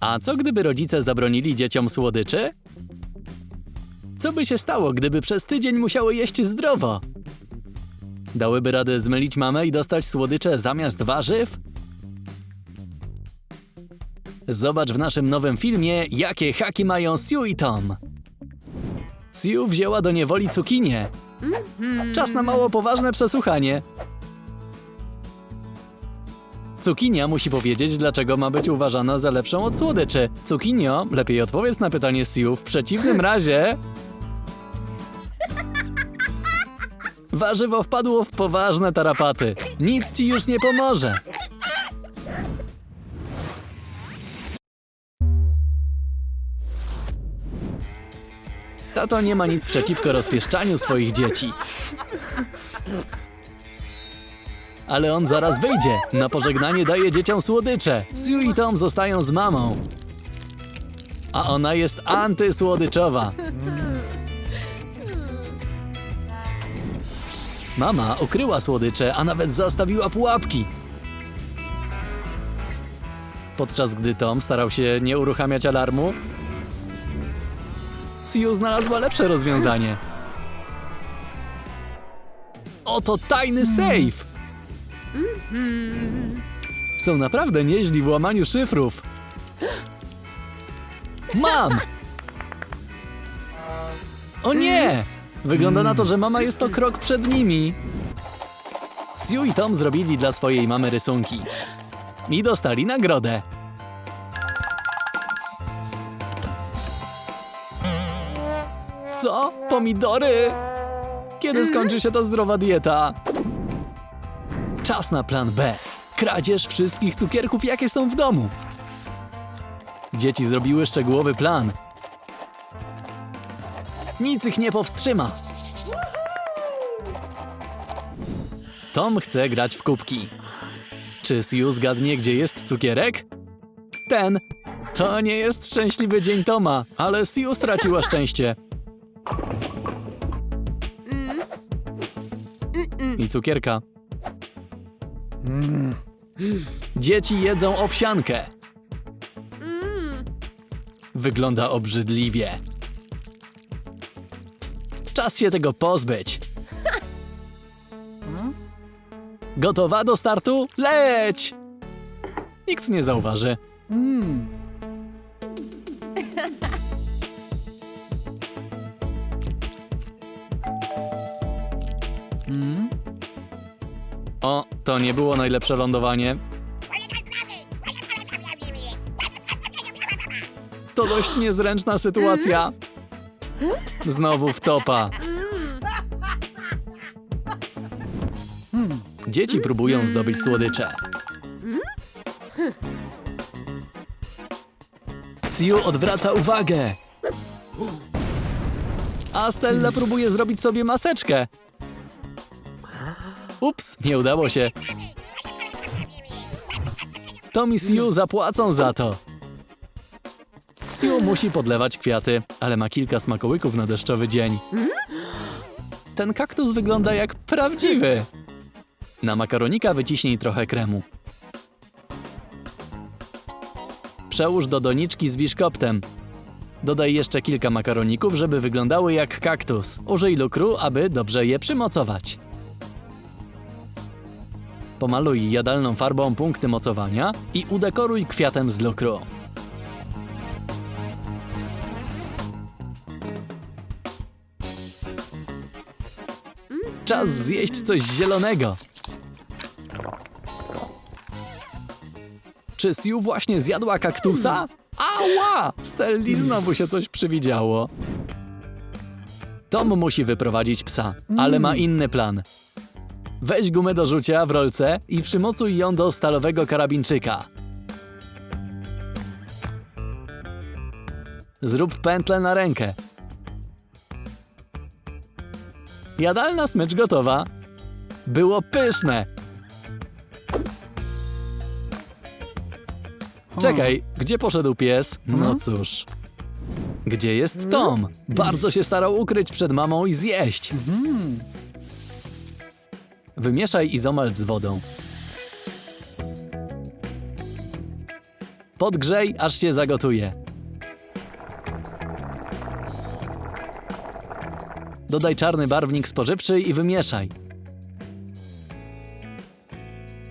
A co gdyby rodzice zabronili dzieciom słodyczy? Co by się stało, gdyby przez tydzień musiały jeść zdrowo? Dałyby radę zmylić mamę i dostać słodycze zamiast warzyw? Zobacz w naszym nowym filmie, jakie haki mają Sue i Tom. Sue wzięła do niewoli cukinię. Czas na mało poważne przesłuchanie. Cukinia musi powiedzieć, dlaczego ma być uważana za lepszą od słodyczy. Cukinio, lepiej odpowiedz na pytanie Sue, w przeciwnym razie... Warzywo wpadło w poważne tarapaty. Nic ci już nie pomoże. Tato nie ma nic przeciwko rozpieszczaniu swoich dzieci. Ale on zaraz wyjdzie. Na pożegnanie daje dzieciom słodycze. Sue i Tom zostają z mamą. A ona jest antysłodyczowa. Mama ukryła słodycze, a nawet zastawiła pułapki. Podczas gdy Tom starał się nie uruchamiać alarmu, Sue znalazła lepsze rozwiązanie. Oto tajny safe! Są naprawdę nieźli w łamaniu szyfrów. Mam! O nie! Wygląda na to, że mama jest o krok przed nimi. Sue i Tom zrobili dla swojej mamy rysunki. I dostali nagrodę. Co? Pomidory? Kiedy skończy się ta zdrowa dieta? Czas na plan B. Kradzież wszystkich cukierków, jakie są w domu. Dzieci zrobiły szczegółowy plan. Nic ich nie powstrzyma. Tom chce grać w kubki. Czy Sue zgadnie, gdzie jest cukierek? Ten. To nie jest szczęśliwy dzień Toma, ale Sue straciła szczęście. I cukierka. Dzieci jedzą owsiankę. Wygląda obrzydliwie. Czas się tego pozbyć. Gotowa do startu? Leć! Nikt nie zauważy. O, to nie było najlepsze lądowanie. To dość niezręczna sytuacja. Znowu wtopa. Dzieci próbują zdobyć słodycze. Sue odwraca uwagę. A Stella próbuje zrobić sobie maseczkę. Ups, nie udało się. Tom i Sue zapłacą za to. Sue musi podlewać kwiaty, ale ma kilka smakołyków na deszczowy dzień. Ten kaktus wygląda jak prawdziwy. Na makaronika wyciśnij trochę kremu. Przełóż do doniczki z biszkoptem. Dodaj jeszcze kilka makaroników, żeby wyglądały jak kaktus. Użyj lukru, aby dobrze je przymocować. Pomaluj jadalną farbą punkty mocowania i udekoruj kwiatem z lukru. Czas zjeść coś zielonego. Czy Sue właśnie zjadła kaktusa? Ała! Stelli znowu się coś przywidziało. Tom musi wyprowadzić psa, ale ma inny plan. Weź gumę do rzucia w rolce i przymocuj ją do stalowego karabinczyka. Zrób pętlę na rękę. Jadalna smycz gotowa. Było pyszne. Czekaj, gdzie poszedł pies? No cóż. Gdzie jest Tom? Bardzo się starał ukryć przed mamą i zjeść. Wymieszaj izomalt z wodą. Podgrzej, aż się zagotuje. Dodaj czarny barwnik spożywczy i wymieszaj.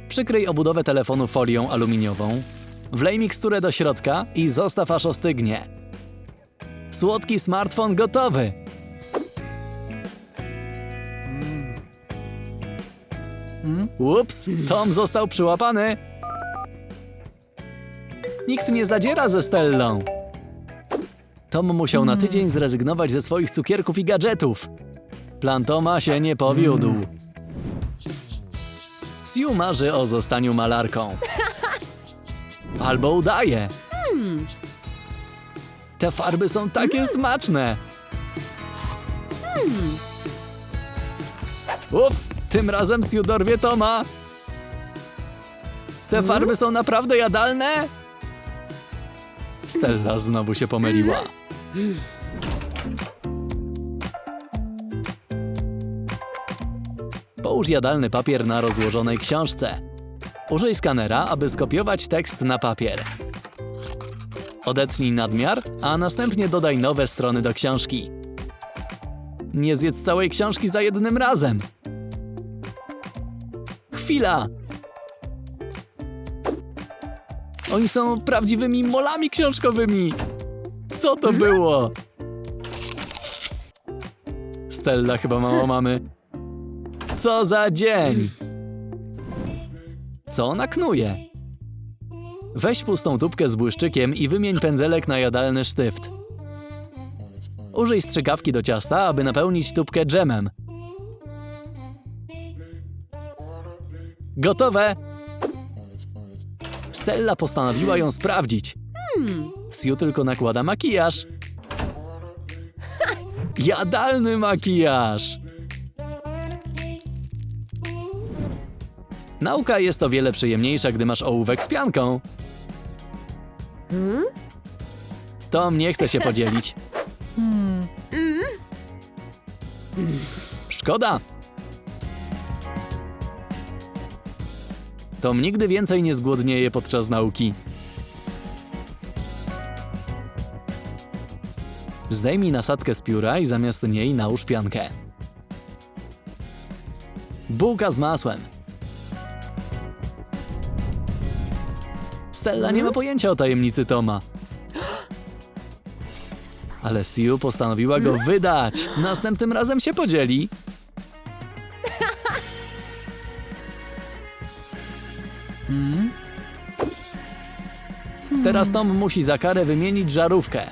Przykryj obudowę telefonu folią aluminiową. Wlej miksturę do środka i zostaw aż ostygnie. Słodki smartfon gotowy! Ups, Tom został przyłapany. Nikt nie zadziera ze Stellą. Tom musiał na tydzień zrezygnować ze swoich cukierków i gadżetów. Plan Toma się nie powiódł. Sue marzy o zostaniu malarką. Albo udaje. Te farby są takie smaczne. Uff, tym razem Sue dorwie Toma. Te farby są naprawdę jadalne? Stella znowu się pomyliła. Połóż jadalny papier na rozłożonej książce. Użyj skanera, aby skopiować tekst na papier. Odetnij nadmiar, a następnie dodaj nowe strony do książki. Nie zjedz całej książki za jednym razem. Chwila! Oni są prawdziwymi molami książkowymi. Co to było? Stella chyba mało mamy. Co za dzień! Co ona knuje? Weź pustą tubkę z błyszczykiem i wymień pędzelek na jadalny sztyft. Użyj strzykawki do ciasta, aby napełnić tubkę dżemem. Gotowe! Stella postanowiła ją sprawdzić. Sue tylko nakłada makijaż. Jadalny makijaż! Nauka jest o wiele przyjemniejsza, gdy masz ołówek z pianką. Tom nie chce się podzielić. Szkoda. Tom nigdy więcej nie zgłodnieje podczas nauki. Zdejmij nasadkę z pióra i zamiast niej nałóż piankę. Bułka z masłem. Stella nie ma pojęcia o tajemnicy Toma. Ale Sue postanowiła go wydać. Następnym razem się podzieli. Teraz Tom musi za karę wymienić żarówkę.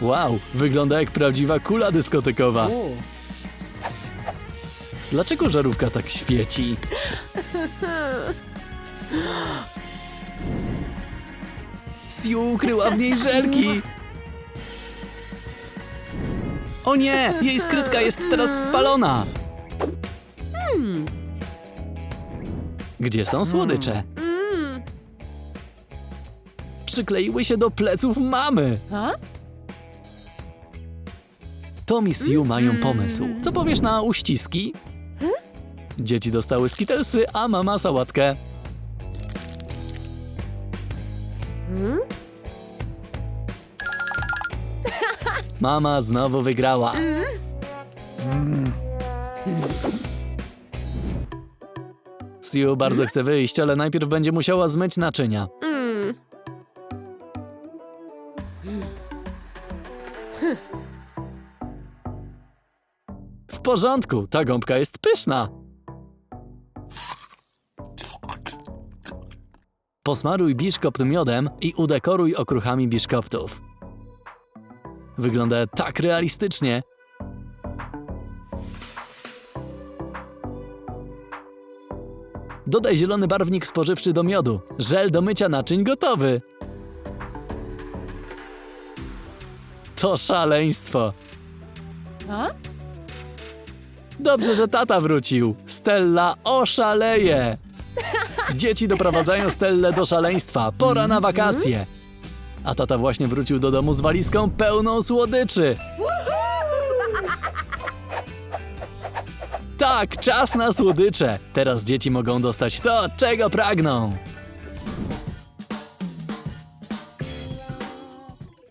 Wow, wygląda jak prawdziwa kula dyskotekowa. Dlaczego żarówka tak świeci? Sue ukryła w niej żelki. O nie, jej skrytka jest teraz spalona. Gdzie są słodycze? Przykleiły się do pleców mamy. Tom i Sue mają pomysł. Co powiesz na uściski? Dzieci dostały skitelsy, a mama sałatkę. Mama znowu wygrała. Sue bardzo chce wyjść, ale najpierw będzie musiała zmyć naczynia. W porządku, ta gąbka jest pyszna. Posmaruj biszkopt miodem i udekoruj okruchami biszkoptów. Wygląda tak realistycznie. Dodaj zielony barwnik spożywczy do miodu. Żel do mycia naczyń gotowy. To szaleństwo. A? Dobrze, że tata wrócił. Stella oszaleje. Dzieci doprowadzają Stellę do szaleństwa. Pora na wakacje. A tata właśnie wrócił do domu z walizką pełną słodyczy. Tak, czas na słodycze. Teraz dzieci mogą dostać to, czego pragną.